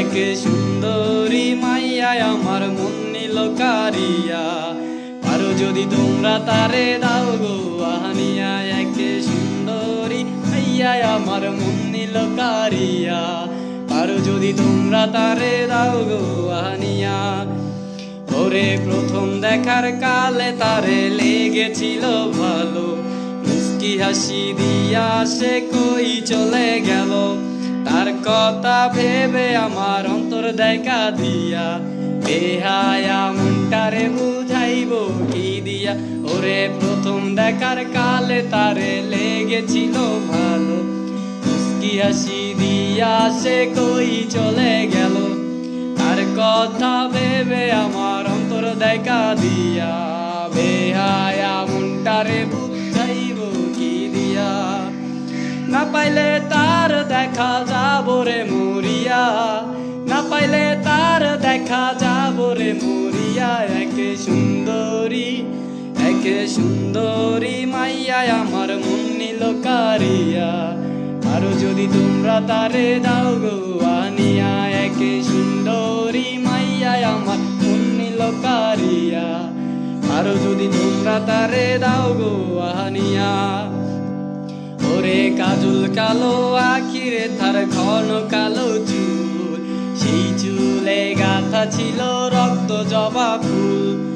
একে সুন্দরী মাইয়া আমার মন নিল কারিয়া। পারো যদি তোমরা তারে দাও গো আহানিয়া, একে সুন্দরী মাইয়া আমার মন নিল কারিয়া। পারো যদি তোমরা তারে দাও গো আহানিয়া, ওরে প্রথম দেখার কালে তারে লেগেছিল ভালো। মুস্কি হাসি দিয়া সে কই চলে গেল? তার কথা ভেবে আমার অন্তর দেখা দিয়া। বেহায়া মনটারে বুঝাইব কি দিয়া? ওরে প্রথম দেখার কালে তারে লেগেছিল ভালো। মুস্কি হাসি দিয়া সে কই চলে গেল? তার কথা ভেবে আমার অন্তর দেখা দিয়া। বেহায়া মনটারে বুঝাইব কি দিয়া? না পাইলে তার দেখা একে সুন্দরী মাইয়া আমার মন নিল কারিয়া। আরও যদি তোমরা তারে দাও গো, আনিয়া একে সুন্দরী মাইয়া আমার মন নিল কারিয়া। আরও যদি তোমরা তারে দাও গো, আনিয়া। ওরে কাজল কালো আখিরে, তার ঘন কালো চুল। সেই চুলে গাথা ছিল রক্ত জবা ফুল।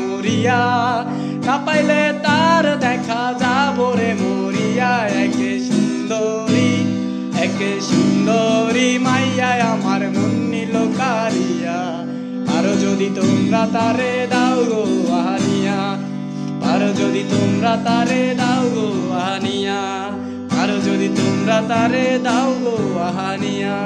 মরিয়া না পাইলে তার দেখা যাব রে মরিয়া। একে সুন্দরী একে সুন্দরী মাইয়া আমার মন নিল কারিয়া। আরও যদি তোমরা তারে দাও গো আহানিয়া, আরও যদি তোমরা তারে দাও গো আহানিয়া, আরও যদি তোমরা তারে দাও গো আহানিয়া।